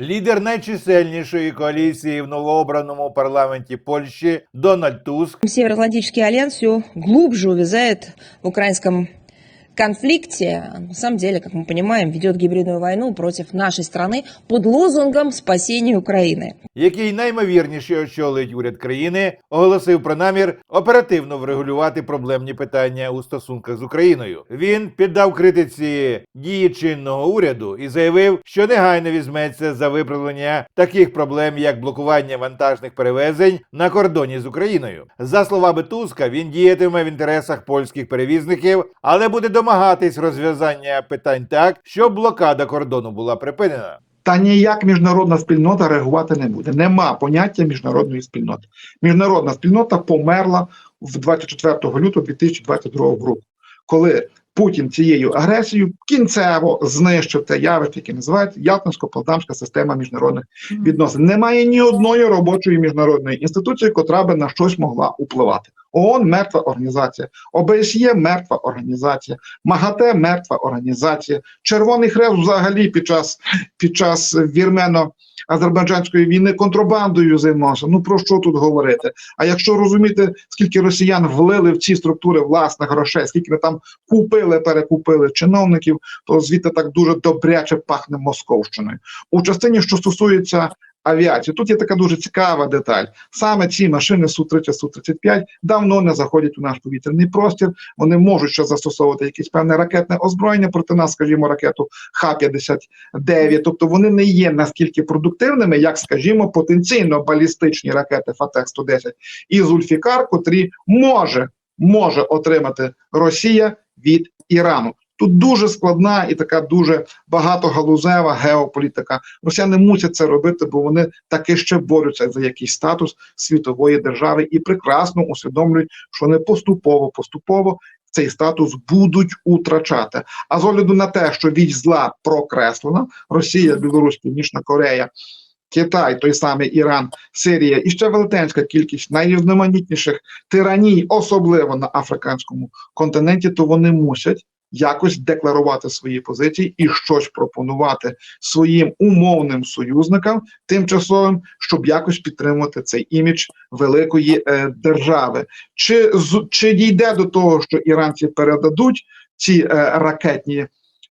Лідер найчисельнішої коаліції в новообраному парламенті Польщі Дональд Туск. Североатлантический альянс глубже увязает в украинском конфликте. А На самом деле, как мы понимаем, ведет гибридную войну против нашей страны под лозунгом спасения Украины. який наймовірніше очолить уряд країни, оголосив про намір оперативно врегулювати проблемні питання у стосунках з Україною. Він піддав критиці дії чинного уряду і заявив, що негайно візьметься за виправлення таких проблем, як блокування вантажних перевезень на кордоні з Україною. За словами Туска, він діятиме в інтересах польських перевізників, але буде домагатись розв'язання питань так, щоб блокада кордону була припинена. Та ніяк міжнародна спільнота реагувати не буде. Нема поняття міжнародної спільноти. Міжнародна спільнота померла в 24 лютого 2022 року, коли Путін цією агресією кінцево знищив те явище, яке називається Ялтинсько-Полтавська система міжнародних відносин. Немає ні одної робочої міжнародної інституції, котра би на щось могла впливати. ООН мертва організація, ОБСЄ мертва організація, МАГАТЕ мертва організація, Червоний Хрест взагалі під час під час вірмено-азербайджанської війни контрабандою займався. Ну про що тут говорити? А якщо розуміти, скільки росіян влили в ці структури власних грошей, скільки вони там купили, перекупили чиновників, то звідти так дуже добряче пахне Московщиною. У частині, що стосується авіації, тут є така дуже цікава деталь. Саме ці машини Су-30, Су-35 давно не заходять у наш повітряний простір. Вони можуть ще застосовувати якесь певне ракетне озброєння проти нас, скажімо, ракету Х-59. Тобто вони не є наскільки продуктивними, як, скажімо, потенційно балістичні ракети Фатех-110 і Зульфікар, котрі може, може отримати Росія від Ірану. Тут дуже складна і така дуже багатогалузева геополітика. Росіяни мусять це робити, бо вони таки ще борються за якийсь статус світової держави і прекрасно усвідомлюють, що вони поступово, поступово цей статус будуть утрачати. А з огляду на те, що віч зла прокреслена, Росія, Білорусь, Північна Корея. Китай, той самий Іран, Сирія і ще велетенська кількість найрізноманітніших тираній, особливо на африканському континенті, то вони мусять якось декларувати свої позиції і щось пропонувати своїм умовним союзникам тимчасовим, щоб якось підтримувати цей імідж великої е, держави. Чи з чи дійде до того, що іранці передадуть ці е, ракетні е,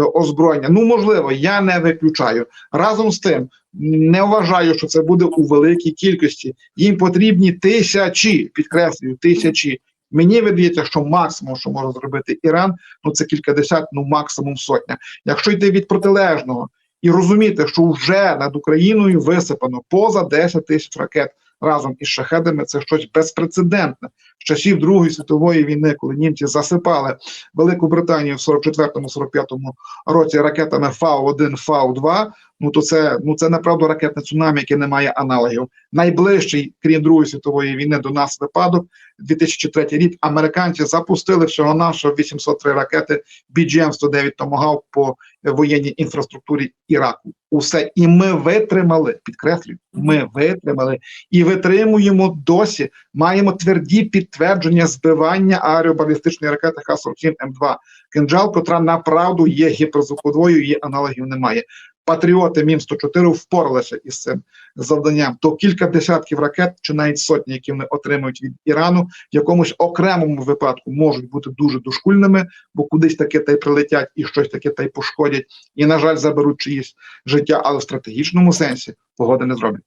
озброєння? Ну можливо, я не виключаю. Разом з тим, не вважаю, що це буде у великій кількості. Їм потрібні тисячі, підкреслюю, тисячі. Мені видається, що максимум, що може зробити Іран, ну це кількадесят, ну максимум сотня. Якщо йти від протилежного і розуміти, що вже над Україною висипано поза 10 тисяч ракет разом із шахедами, це щось безпрецедентне. З часів Другої світової війни, коли німці засипали Велику Британію в 44-45 році ракетами Фау-1, Фау-2, ну то це ну це направду ракетне цунамі, яке не має аналогів. Найближчий, крім Другої світової війни, до нас випадок 2003 рік. Американці запустили всього нашого 803 ракети BGM-109 Tomahawk по воєнній інфраструктурі Іраку. Усе і ми витримали, підкреслюю, ми витримали і витримуємо досі. Маємо тверді підтвердження збивання аеробалістичної ракети Х-47 М2 кинджал, котра направду є гіперзвуковою, її аналогів немає. Патріоти Мін 104 впоралися із цим завданням. То кілька десятків ракет, чи навіть сотні, які вони отримують від Ірану, в якомусь окремому випадку можуть бути дуже дошкульними, бо кудись таке та й прилетять і щось таке та й пошкодять, і, на жаль, заберуть чиїсь життя, але в стратегічному сенсі погоди не зроблять.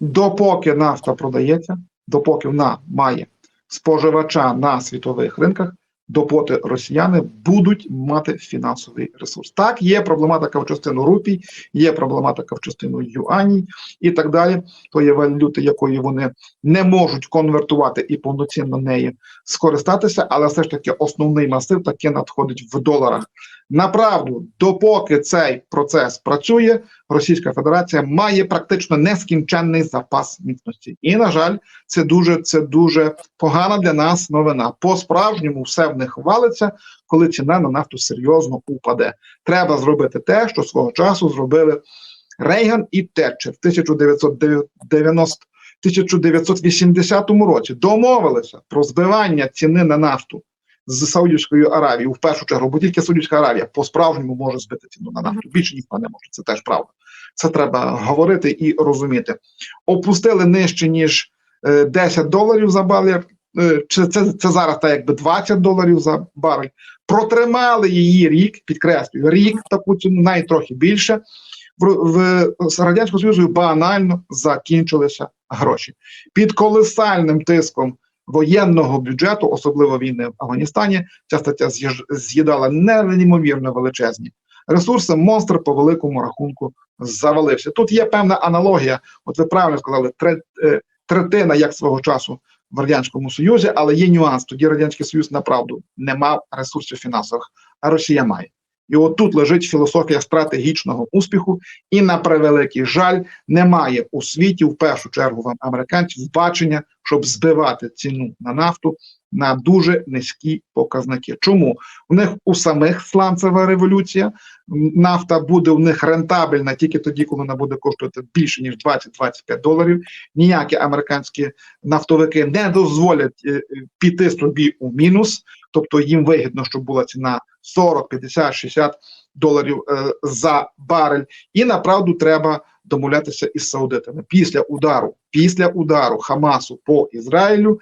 Допоки нафта продається, допоки вона має споживача на світових ринках, допоки росіяни будуть мати фінансовий ресурс. Так, є проблематика в частину рупій, є проблематика в частину юаній і так далі. То є валюти, якої вони не можуть конвертувати і повноцінно нею скористатися, але все ж таки основний масив таки надходить в доларах. Направду, допоки цей процес працює, Російська Федерація має практично нескінченний запас міцності. І, на жаль, це дуже це дуже погана для нас новина. По справжньому все в них валиться, коли ціна на нафту серйозно упаде. Треба зробити те, що свого часу зробили Рейган і Тетчер в 1990 1980 році. Домовилися про збивання ціни на нафту з Саудівською Аравією в першу чергу, бо тільки Саудівська Аравія по-справжньому може збити ціну на нафту. Більше ніхто не може. Це теж правда. Це треба говорити і розуміти. Опустили нижче ніж е, 10 доларів за барель, е, чи це, це зараз так якби 20 доларів за барель. Протримали її рік, підкреслюю, рік таку ціну, навіть трохи більше. В, в, з радянського союзу банально закінчилися гроші під колосальним тиском воєнного бюджету, особливо війни в Афганістані. Ця стаття з'їдала неймовірно величезні ресурси. Монстр по великому рахунку завалився. Тут є певна аналогія. От ви правильно сказали, е, третина як свого часу в радянському союзі, але є нюанс. Тоді радянський союз направду не мав ресурсів фінансових, а Росія має. І от тут лежить філософія стратегічного успіху, і на превеликий жаль, немає у світі, в першу чергу в американців, бачення, щоб збивати ціну на нафту на дуже низькі показники. Чому у них у самих сланцева революція? Нафта буде у них рентабельна тільки тоді, коли вона буде коштувати більше ніж 20-25 доларів. Ніякі американські нафтовики не дозволять е, е, піти собі у мінус, тобто їм вигідно, щоб була ціна 40, 50, 60 доларів е, за барель. І направду треба домовлятися із саудитами після удару, після удару Хамасу по Ізраїлю.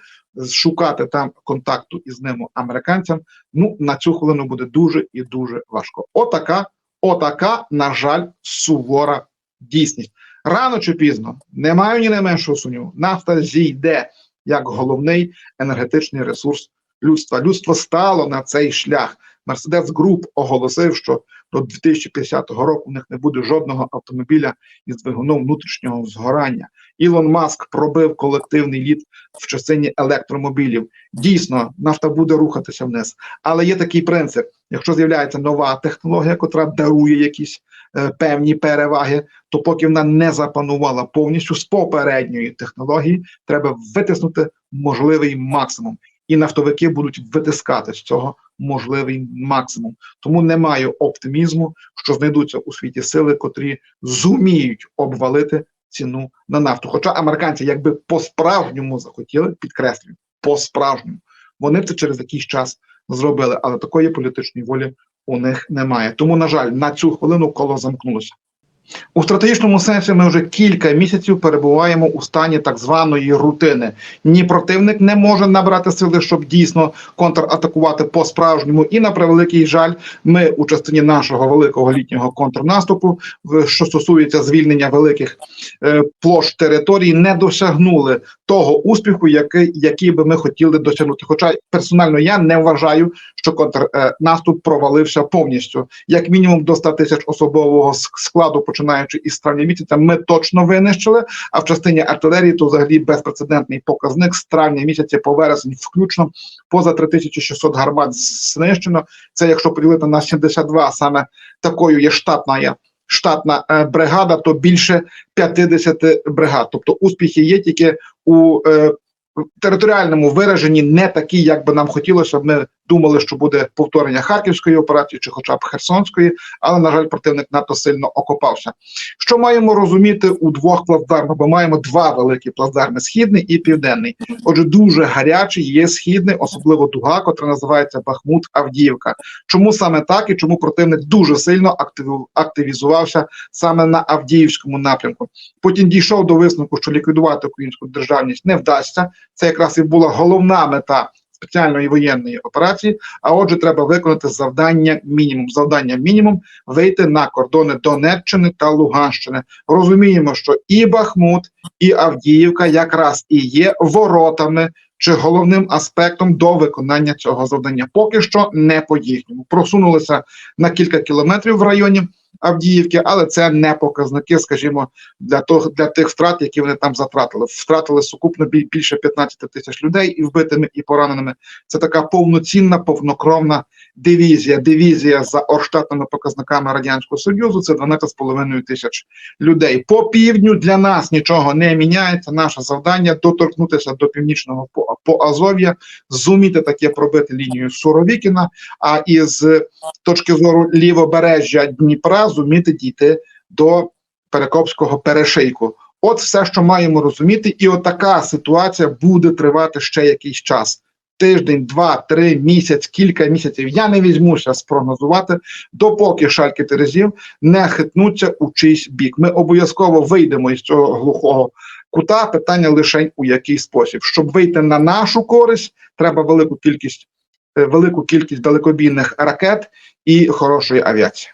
Шукати там контакту із ними американцям. Ну на цю хвилину буде дуже і дуже важко. Отака, отака, на жаль, сувора дійсність. Рано чи пізно не маю ні найменшого сумніву. Нафта зійде як головний енергетичний ресурс людства. Людство стало на цей шлях. Mercedes Group оголосив, що до 2050 року у них не буде жодного автомобіля із двигуном внутрішнього згорання. Ілон Маск пробив колективний лід в частині електромобілів. Дійсно, нафта буде рухатися вниз. Але є такий принцип: якщо з'являється нова технологія, котра дарує якісь е, певні переваги, то поки вона не запанувала повністю з попередньої технології, треба витиснути можливий максимум. І нафтовики будуть витискати з цього можливий максимум. Тому немає оптимізму, що знайдуться у світі сили, котрі зуміють обвалити ціну на нафту. Хоча американці, якби по-справжньому захотіли, підкреслюю, по-справжньому, вони це через якийсь час зробили, але такої політичної волі у них немає. Тому, на жаль, на цю хвилину коло замкнулося. У стратегічному сенсі ми вже кілька місяців перебуваємо у стані так званої рутини. Ні противник не може набрати сили, щоб дійсно контратакувати по-справжньому. І на превеликий жаль, ми у частині нашого великого літнього контрнаступу, що стосується звільнення великих е, площ територій, не досягнули того успіху, який, який би ми хотіли досягнути. Хоча персонально я не вважаю, що контрнаступ провалився повністю, як мінімум до 100 тисяч особового складу, починаючи із травня місяця, ми точно винищили. А в частині артилерії то взагалі безпрецедентний показник з травня місяця по вересень, включно поза 3600 гармат знищено. Це якщо поділити на 72, саме такою є штатна є штатна е, бригада, то більше 50 бригад. Тобто успіхи є тільки у е, територіальному вираженні не такі, як би нам хотілося, щоб ми думали, що буде повторення Харківської операції чи хоча б Херсонської, але на жаль, противник надто сильно окопався. Що маємо розуміти у двох плацдармах? Бо маємо два великі плацдарми: східний і південний. Отже, дуже гарячий є східний, особливо дуга, котра називається Бахмут Авдіївка. Чому саме так і чому противник дуже сильно активізувався саме на Авдіївському напрямку? Потім дійшов до висновку, що ліквідувати українську державність не вдасться. Це якраз і була головна мета спеціальної воєнної операції. А отже, треба виконати завдання мінімум. Завдання мінімум вийти на кордони Донеччини та Луганщини. Розуміємо, що і Бахмут, і Авдіївка якраз і є воротами. Чи головним аспектом до виконання цього завдання поки що не по їхньому просунулися на кілька кілометрів в районі Авдіївки, але це не показники, скажімо, для того для тих втрат, які вони там затратили. Втратили сукупно біль- більше 15 тисяч людей і вбитими і пораненими. Це така повноцінна, повнокровна дивізія. Дивізія за орштатними показниками радянського союзу. Це 12,5 тисяч людей. По півдню для нас нічого не міняється. Наше завдання доторкнутися до північного по, по Азов'я, зуміти таке пробити лінію Суровікіна. А із точки зору лівобережжя Дніпра зуміти дійти до Перекопського перешийку. От все, що маємо розуміти, і отака ситуація буде тривати ще якийсь час. тиждень, два, три місяць, кілька місяців. Я не візьмуся спрогнозувати, допоки шальки терезів не хитнуться у чийсь бік. Ми обов'язково вийдемо із цього глухого кута. Питання лише у який спосіб. Щоб вийти на нашу користь, треба велику кількість, е, велику кількість далекобійних ракет і хорошої авіації.